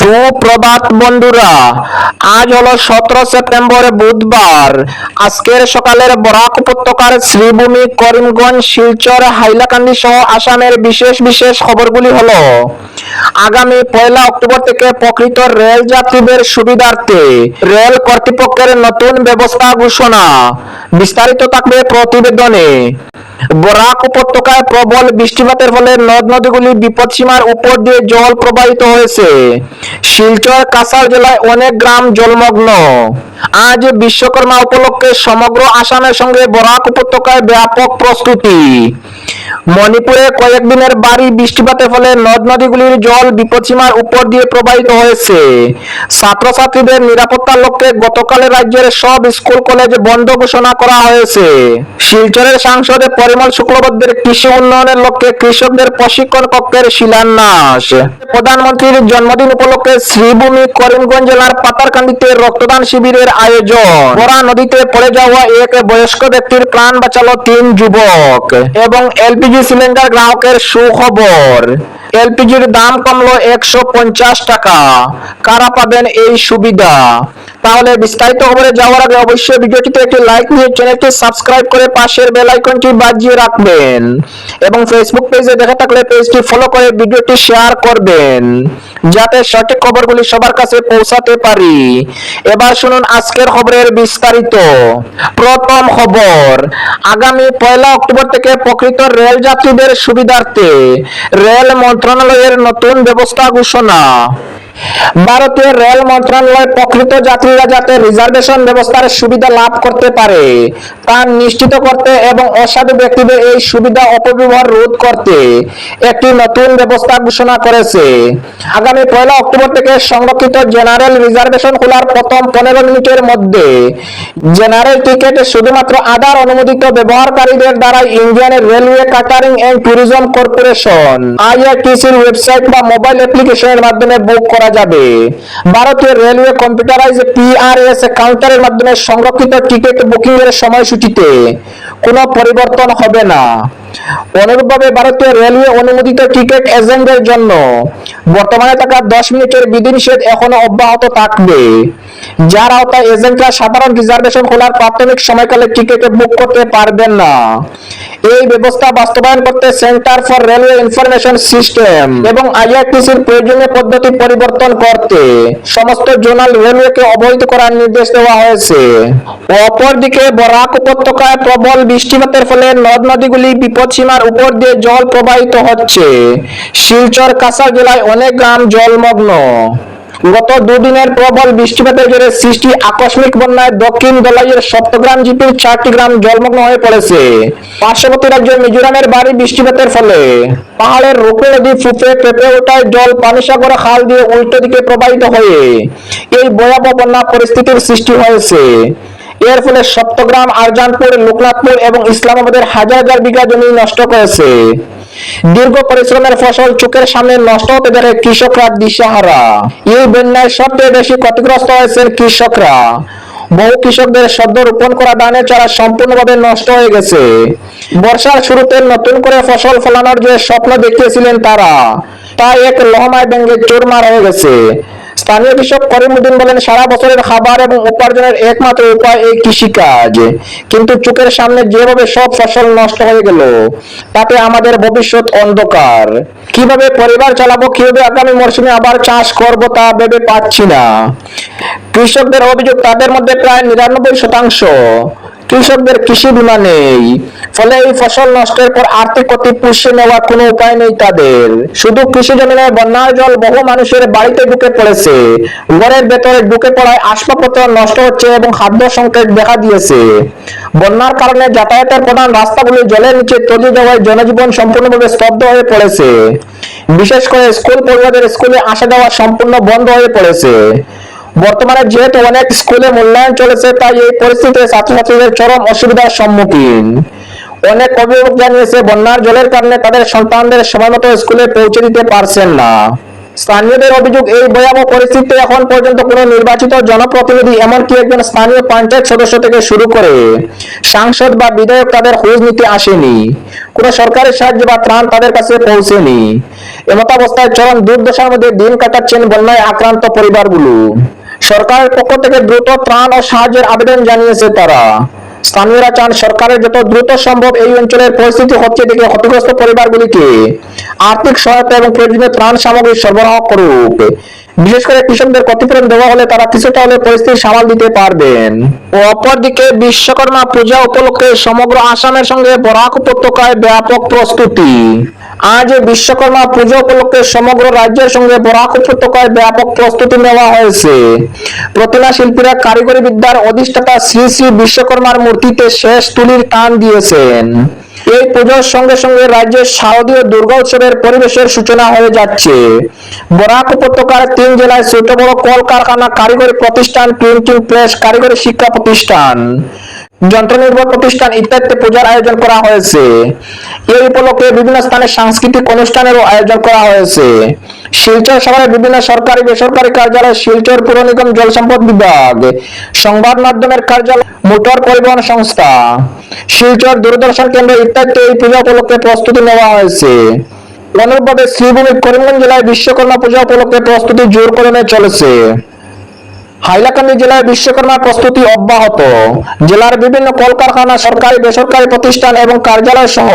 সুপ্রভাত বন্ধুরা, আজ হলো সতেরো সেপ্টেম্বর বুধবার। আজকের সকালের বরাক উপত্যকার শ্রীভূমি করিমগঞ্জ, শিলচর, হাইলাকান্দি সহ আসামের বিশেষ বিশেষ খবরগুলি হলো, আগামী পয়লা অক্টোবর থেকে প্রকৃত রেল যাত্রীদের সুবিধার্থে রেল কর্তৃপক্ষের নতুন ব্যবস্থা ঘোষণা। বিস্তারিত থাকবে প্রতিবেদনে। বরাক উপত্যকায় প্রবল বৃষ্টিপাতের ফলে নদ নদীগুলি বিপদসীমার উপর দিয়ে জল প্রবাহিত হয়েছে। শিলচর কাসার জেলায় অনেক গ্রাম জলমগ্ন। আজ বিশ্বকর্মা উপলক্ষে সমগ্র আসামের সঙ্গে বরাক উপত্যকায় ব্যাপক প্রস্তুতি। মণিপুরে কয়েকদিনের বাড়ি বৃষ্টিপাতের ফলে নদ নদীগুলির জল বিপদসীমার উপর দিয়ে প্রবাহিত হয়েছে। ছাত্রছাত্রীদের নিরাপত্তার লক্ষ্যে গতকালে রাজ্যের সব স্কুল, কলেজ বন্ধ ঘোষণা করা হয়েছে। শিলচরের সাংসদে পরিমল শুক্লবৈদ্যের কৃষি উন্নয়নের লক্ষ্যে কৃষকদের প্রশিক্ষণ কক্ষের শিলান্যাস। প্রধানমন্ত্রীর জন্মদিন উপলক্ষে শ্রীভূমি করিমগঞ্জ জেলার পাতারকান্দিতে রক্তদান শিবিরের আয়োজন। বরা নদীতে পড়ে যাওয়া এক বয়স্ক ব্যক্তির প্রাণ বাঁচালো তিন যুবক এবং এলপিজি সিলিন্ডার গ্রাহকের সুখবর এলপিজির দাম কমলো একশো পঞ্চাশ টাকা। কারা পাবেন এই সুবিধা? তাহলে বিস্তারিত খবরে যাওয়ার আগে অবশ্যই ভিডিওটিতে একটি লাইক দিয়ে চ্যানেলটি সাবস্ক্রাইব করে পাশের বেল আইকনটি বাজিয়ে রাখবেন এবং ফেসবুক পেজে দেখা থাকলে পেজটি ফলো করে ভিডিওটি শেয়ার করবেন, যাতে সঠিক খবরগুলি সবার কাছে পৌঁছাতে পারি। এবার শুনুন আজকের খবরের বিস্তারিত। প্রথম খবর, আগামী পয়লা অক্টোবর থেকে প্রকৃত রেল যাত্রীদের সুবিধার্থে রেল মন্ত্রণালয়ের নতুন ব্যবস্থা ঘোষণা। ভারতীয় রেল মন্ত্রণালয় প্রকৃত যাত্রীরা যাতে রিজার্ভেশন ব্যবস্থার সুবিধা লাভ করতে পারে, তা নিশ্চিত করতে এবং অসাধু ব্যক্তিদের এই সুবিধা অপব্যবহার রোধ করতে একটি নতুন ব্যবস্থা ঘোষণা করেছে। আগামী পয়লা অক্টোবর থেকে সংরক্ষিত জেনারেল রিজার্ভেশন খোলার প্রথম পনেরো মিনিটের মধ্যে জেনারেল টিকিট শুধুমাত্র আধার অনুমোদিত ব্যবহারকারীদের দ্বারা Indian railway catering and tourism corporation, আইআরটিসির website বা মোবাইল অ্যাপ্লিকেশনের মাধ্যমে বুক করা যাবে। ভারতীয় রেলওয়ে কম্পিউটারাইজ পিআরএস কাউন্টারের মাধ্যমে সংরক্ষিত টিকিট বুকিং এর সময়সূচিতে কোনো পরিবর্তন হবে না। অনুরূপভাবে ভারতীয় রেলওয়ে অনুমোদিত টিকিট এজেন্টদের জন্য বর্তমানে থাকা দশ মিনিটের বিধিনিষেধ এখনও অব্যাহত থাকবে। যার আওতায় এজেন্টরা সাধারণ রিজার্ভেশন খোলার প্রাথমিক সময়কালে টিকিট বুক করতে পারবেন না। এই ব্যবস্থা বাস্তবায়ন করতে centre for railway information system এবং আইআরটিসির প্রয়োজনীয় পদ্ধতি পরিবর্তন করতে। সমস্ত জোনাল রেলওয়েকে অবহিত করার নির্দেশ দেওয়া হয়েছে। অপরদিকে বরাক উপত্যকায় প্রবল বৃষ্টিপাতের ফলে নদ নদীগুলি বিপদসীমার উপর দিয়ে জল প্রবাহিত হচ্ছে। শিলচর কাছাড় জেলায় অনেক গ্রাম জলমগ্ন। গত দুদিনের প্রবল বৃষ্টিপাতের জেরে সৃষ্টি আকস্মিক বন্যায় দক্ষিণ দলাইয়ের সপ্তগ্রাম জিপির চারটি গ্রাম জলমগ্ন হয়ে পড়েছে। পার্শ্ববর্তী রাজ্য মিজোরামের বাড়ি বৃষ্টিপাতের ফলে পাহাড়ের রুকু নদী ফুপে পেঁপে ওঠায় জল পানিসাগর খাল দিয়ে উল্টো দিকে প্রবাহিত হয়ে এই ভয়াবহ বন্যা পরিস্থিতির সৃষ্টি হয়েছে। এর ফলে সপ্তগ্রাম, আরজানপুর, লোকনাথপুর এবং ইসলামাবাদের হাজার হাজার বিঘা জমি নষ্ট করেছে। দীর্ঘ পরিশ্রমের ফসল চোখের সামনে নষ্ট হতে দেখে কৃষকরা দিশাহারা। এই বন্যায় সবচেয়ে বেশি ক্ষতিগ্রস্ত হয়েছেন কৃষকরা। বহু কৃষকদের সদ্য রোপণ করা ধানের চারা সম্পূর্ণভাবে নষ্ট হয়ে গেছে। বর্ষার শুরুতে নতুন করে ফসল ফলানোর যে স্বপ্ন দেখিয়েছিলেন তারা, তা এক লহমায় চোর চোরমার হয়ে গেছে। স্থানীয় কৃষক করিমুদ্দিন বলেন, সারা বছরের খাবার এবং উপার্জনের একমাত্র উপায় এই কৃষিকাজ। কিন্তু চোখের সামনে যেভাবে সব ফসল নষ্ট হয়ে গেল, তাতে আমাদের ভবিষ্যৎ অন্ধকার। কীভাবে পরিবার চালাবো, কীভাবে আগামী মরশুমে আবার চাষ করব তা ভেবে পাচ্ছি না। কৃষকদের অভিযোগ তাদের মধ্যে প্রায় নিরানব্বই শতাংশ। কৃষকদের কৃষি বীমা নেই। ফলে এই ফসল নষ্টের পর আর্থিক ক্ষতি পুষিয়ে নেওয়ার কোনো উপায় নেই তাদের। শুধু কৃষি জমিনে বন্যার জল বহু মানুষের বাড়িতে ঢুকে পড়েছে। ঘরের ভেতরে ঢুকে পড়ায় আসবাবপত্র নষ্ট হচ্ছে এবং খাদ্য সংকট দেখা দিয়েছে। বন্যার কারণে যাতায়াতের প্রধান রাস্তাগুলি জলের নিচে তলিয়ে যাওয়ায় জনজীবন সম্পূর্ণভাবে স্তব্ধ হয়ে পড়েছে। বিশেষ করে স্কুল পড়ুয়াদের স্কুলে আসা যাওয়া সম্পূর্ণ বন্ধ হয়ে পড়েছে। বর্তমানে যেহেতু অনেক স্কুলে মূল্যায়ন চলেছে, তাই এই পরিস্থিতিতে ছাত্রছাত্রীদের চরম অসুবিধার সম্মুখীন। অনেক অভিভাবক জানিয়েছে, বন্যার জলের কারণে তাদের সন্তানদের সময় মতো স্কুলে পৌঁছে দিতে পারছেন না। স্থানীয়দের অভিযোগ, এই ভয়াবহ পরিস্থিতিতে এখন পর্যন্ত কোনো নির্বাচিত জনপ্রতিনিধি, এমনকি একজন স্থানীয় পঞ্চায়েত সদস্য থেকে শুরু করে সাংসদ বা বিধায়ক তাদের খোঁজ নিতে আসেনি। কোনো সরকারি সাহায্য বা ত্রাণ তাদের কাছে পৌঁছেনি। এমতাবস্থায় চরম দুর্দশার মধ্যে দিন কাটাচ্ছেন বন্যায় আক্রান্ত পরিবারগুলো। সরকারের পক্ষ থেকে দ্রুত ত্রাণ ও সাহায্যের আবেদন জানিয়েছে তারা। স্থানীয়রা চান সরকারের যত দ্রুত সম্ভব এই অঞ্চলের পরিস্থিতি হচ্ছে দেখে ক্ষতিগ্রস্ত পরিবারগুলিকে আর্থিক সহায়তা এবং প্রয়োজনীয় ত্রাণ সামগ্রী সরবরাহ করুক। বিশেষ করে কৃষকদের ক্ষতিপূরণ দেওয়া হলে তারা কিছুটা হলে পরিস্থিতি সামাল দিতে পারবেন। অপরদিকে বিশ্বকর্মা পূজা উপলক্ষে সমগ্র আসামের সঙ্গে বরাক উপত্যকায় ব্যাপক প্রস্তুতি। আজ বিশ্বকর্মা পুজো উপলক্ষে সমগ্র রাজ্যের সঙ্গে বরাক উপত্যকায় ব্যাপক প্রস্তুতি নেওয়া হয়েছে। প্রতিমা শিল্পীরা কারিগরি বিদ্যার অধিষ্ঠাতা শ্রী শ্রী বিশ্বকর্মার মূর্তিতে শেষ তুলির টান দিয়েছেন। এই পুজোর সঙ্গে সঙ্গে রাজ্যের শারদীয় দুর্গা উৎসবের পরিবেশের সূচনা হয়ে যাচ্ছে। বরাক উপত্যকার তিন জেলায় ছোট বড় কলকারখানা, কারিগরি প্রতিষ্ঠান, প্রিন্টিং প্রেস, কারিগরি শিক্ষা প্রতিষ্ঠান। যন্ত্র নির্ভর প্রতিষ্ঠান ইত্যাদিতে পূজার আয়োজন করা হয়েছে। এই উপলক্ষে বিভিন্ন স্থানে সাংস্কৃতিক অনুষ্ঠানেরও আয়োজন করা হয়েছে। শিলচর শহরে বিভিন্ন সরকারি বেসরকারি কার্যালয়, শিলচর পুর নিগম জল সম্পদ বিভাগ, সংবাদ মাধ্যমের কার্যালয়, মোটর পরিবহন সংস্থা, শিলচর দূরদর্শন কেন্দ্র ইত্যাদিতে এই পূজা উপলক্ষে প্রস্তুতি নেওয়া হয়েছে। অনুরূপভাবে শ্রীভূমি করিমগঞ্জ জেলায় বিশ্বকর্মা পূজা উপলক্ষে প্রস্তুতি জোর কদমে চলেছে। হাইলাকান্দি জেলায় বিশ্বকর্মা প্রস্তুতি অব্যাহত। জেলার বিভিন্ন কলকারখানা, সরকারি, বেসরকারি প্রতিষ্ঠান এবং কার্যালয় সহ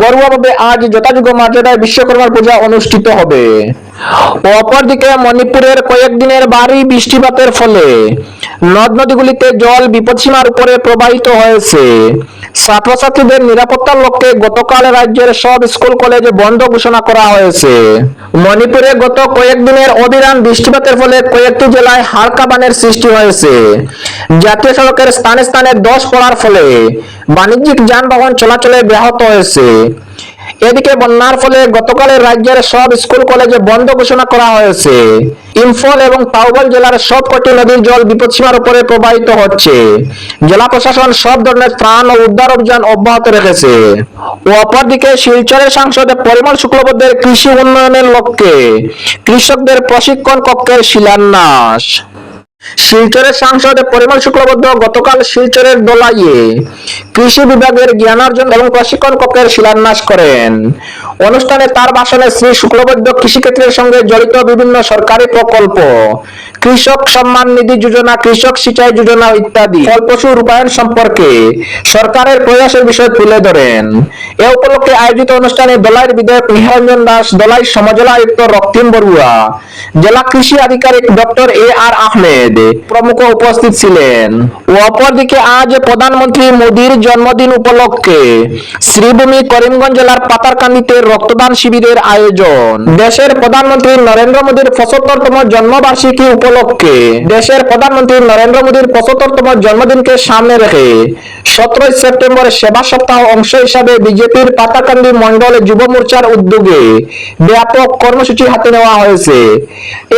গর্বভাবে আজ যথাযোগ্য মর্যাদায় বিশ্বকর্মার পূজা অনুষ্ঠিত হবে। অপরদিকে মণিপুরের কয়েকদিনের ভারী বৃষ্টিপাতের ফলে নদ নদীগুলিতে জল বিপদসীমার উপরে প্রবাহিত হয়েছে। ছাত্রছাত্রীদের নিরাপত্তার লক্ষ্যে গতকাল রাজ্যের সব স্কুল, কলেজে বন্ধ ঘোষণা করা হয়েছে। মণিপুরে গত কয়েকদিনের অবিরাম বৃষ্টিপাতের ফলে কয়েকটি জেলায় হালকা বানের সৃষ্টি হয়েছে। জাতীয় সড়কের স্থানে স্থানে দশ পড়ার ফলে বাণিজ্যিক যানবাহন চলাচলে ব্যাহত হয়েছে। এদিকে বন্যার ফলে গতকালে রাজ্যের সব স্কুল, কলেজে বন্ধ ঘোষণা করা হয়েছে। ইম্ফল এবং তাওবল জেলার সব কটি নদীর জল বিপদসীমার উপরে প্রবাহিত হচ্ছে। জেলা প্রশাসন সব ধরনের ত্রাণ ও উদ্ধার অভিযান অব্যাহত রেখেছে। ও অপরদিকে শিলচরের সাংসদ পরিমল শুক্লবদ্ধের কৃষি উন্নয়নের লক্ষ্যে কৃষকদের প্রশিক্ষণ কক্ষের শিলান্যাস। শিলচরের সাংসদ পরিমল শুক্লবদ্ধ গতকাল শিলচরের দোলাইয়ে কৃষি বিভাগের জ্ঞানার্জন এবং প্রশিক্ষণ কক্ষের শিলান্যাস করেন। অনুষ্ঠানে তার ভাষণে শ্রী শুক্লবদ্ধ কৃষিক্ষেত্রের সঙ্গে জড়িত বিভিন্ন সরকারি প্রকল্প, কৃষক সম্মান নিধি যোজনা, কৃষক সিঁচাই যোজনা ইত্যাদি ফলপ্রসূ রূপায়ণ সম্পর্কে সরকারের প্রয়াসের বিষয় তুলে ধরেন। এ উপলক্ষে আয়োজিত অনুষ্ঠানে দলাইয়ের বিধায়ক নিহারঞ্জন দাস দলাই সমজেলা আয়ুক্ত রক্তিম বড়ুয়া, জেলা কৃষি আধিকারিক ডক্টর এ আর আহমেদ প্রমুখ উপস্থিত ছিলেন। অপরদিকে আজ প্রধানমন্ত্রী মোদীর জন্মদিন উপলক্ষে শ্রীভূমি করিমগঞ্জ জেলার পাতারকান্দিতে রক্তদান শিবিরের আয়োজন। দেশের প্রধানমন্ত্রী নরেন্দ্র মোদীর পঁচাত্তরতম জন্মবার্ষিকী উপলক্ষে দেশের প্রধানমন্ত্রী নরেন্দ্র মোদীর পঁচাত্তরতম জন্মদিনকে সামনে রেখে সতেরোই সেপ্টেম্বর সেবা সপ্তাহ অংশ হিসাবে বিজেপির পাতাকান্দি মন্ডল যুব মোর্চার উদ্যোগে ব্যাপক কর্মসূচি হাতে নেওয়া হয়েছে।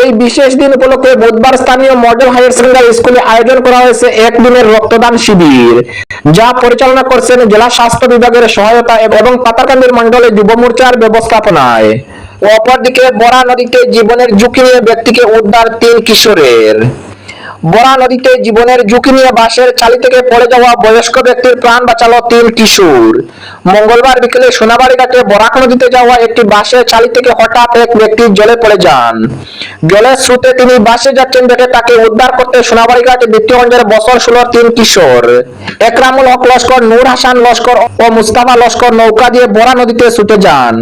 এই বিশেষ দিন উপলক্ষে বুধবার স্থানীয় মডেল হায়ার সেকেন্ডারি স্কুলে আয়োজন করা হয়েছে একদিনের রক্তদান শিবির, যা পরিচালনা করছেন জেলা স্বাস্থ্য বিভাগের সহায়তা এবং পাতাকান্দির মন্ডলে যুব মোর্চার ব্যবস্থাপনায়। অপরদিকে বরা নদীতে জীবনের ঝুঁকি নিয়ে ব্যক্তিকে উদ্ধার তিন কিশোরের। বরা নদীতে জীবনের ঝুঁকি নিয়ে বাসের চালি থেকে পড়ে যাওয়া বয়স্ক ব্যক্তির প্রাণ বাঁচালো তিন কিশোর। মঙ্গলবার বিকেলে সোনাবাড়ি ঘাটে বরাক নদীতে যাওয়া একটি বাসের চালি থেকে হঠাৎ এক ব্যক্তি জলে পড়ে যান। জলের স্রোতে তিনি বাসে যাচ্ছেন দেখে তাকে উদ্ধার করতে সোনাবাড়ি ঘাটে দ্বিতীয়গঞ্জের বছর ষোলো তিন কিশোর। একরামুল হক লস্কর, নূর হাসান লস্কর ও মুস্তাফা লস্কর নৌকা দিয়ে বরা নদীতে ছুটে যান।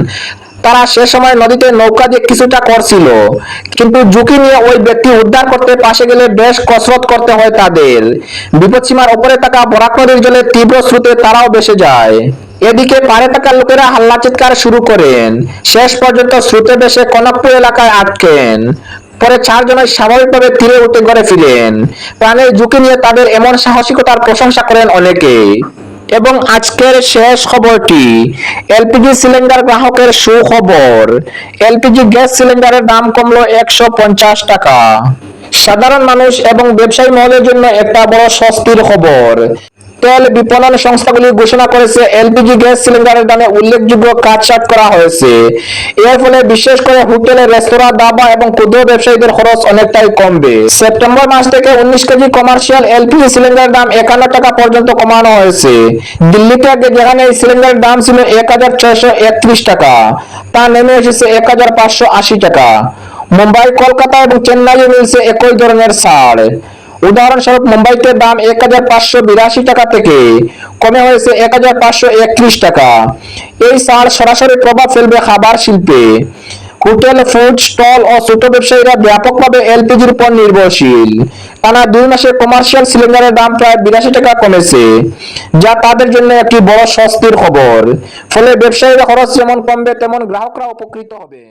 তারা সে সময় নদীতে নৌকা দিয়ে কিছুটা করছিল। কিন্তু ঝুঁকি নিয়ে ওই ব্যক্তি উদ্ধার করতে পাশে গেলে বেশ কসরত করতে হয় তাদের। বিপদসীমার ওপরে থাকা বরাক নদীর জলে তীব্র স্রোতে তারাও বেসে যায়। এদিকে পারে থাকা লোকেরা হাল্লা চিৎকার শুরু করেন। শেষ পর্যন্ত স্রোতে বেসে কনকপুর এলাকায় আটকেন। পরে চারজনের স্বাভাবিকভাবে তীরে উঠে ঘরে ফিরেন। প্রাণের ঝুঁকি নিয়ে তাদের এমন সাহসিকতার প্রশংসা করেন অনেকেই। এবং আজকের শেষ খবরটি, এলপিজি সিলিন্ডার গ্রাহকের সুখবর। এলপিজি গ্যাস সিলিন্ডারের দাম কমলো একশো পঞ্চাশ টাকা। সাধারণ মানুষ এবং ব্যবসায়ী মহলের জন্য একটা বড় স্বস্তির খবর। তেল বিপণন সংস্থাগুলি ঘোষণা করেছে, এলপিজি গ্যাস সিলিন্ডারের দামে উল্লেখযোগ্য কাটছাট করা হয়েছে। এর ফলে বিশেষ করে হোটেল, রেস্তোরাঁ দাবা এবং ক্ষুদ্র ব্যবসায়ীদের খরচ অনেকটাই কমবে। সেপ্টেম্বর মাস থেকে উনিশ কেজি কমার্শিয়াল এলপিজি সিলিন্ডারের দাম একান্ন টাকা পর্যন্ত কমানো হয়েছে। দিল্লিতে যেখানে এই সিলিন্ডারের দাম ছিল এক হাজার ছয়শো একত্রিশ টাকা, তা নেমে এসেছে এক হাজার পাঁচশো আশি টাকা। মুম্বাই, কলকাতা এবং চেন্নাইয়ে মিলছে একই ধরনের ছাড়। উদাহরণস্বরূপ মুম্বাইতে দাম এক হাজার পাঁচশো বিরাশি টাকা থেকে কমে হয়েছে এক হাজার পাঁচশো একত্রিশ টাকা। এই ছাড় সরাসরি প্রভাব ফেলবে খাবার শিল্পে। হোটেল, ফুড, স্টল ও ছোট ব্যবসায়ীরা ব্যাপকভাবে এলপিজির উপর নির্ভরশীল। টানা দুই মাসে কমার্শিয়াল সিলিন্ডারের দাম প্রায় বিরাশি টাকা কমেছে, যা তাদের জন্য একটি বড় স্বস্তির খবর। ফলে ব্যবসায়ীরা খরচ যেমন কমবে, তেমন গ্রাহকরা উপকৃত হবে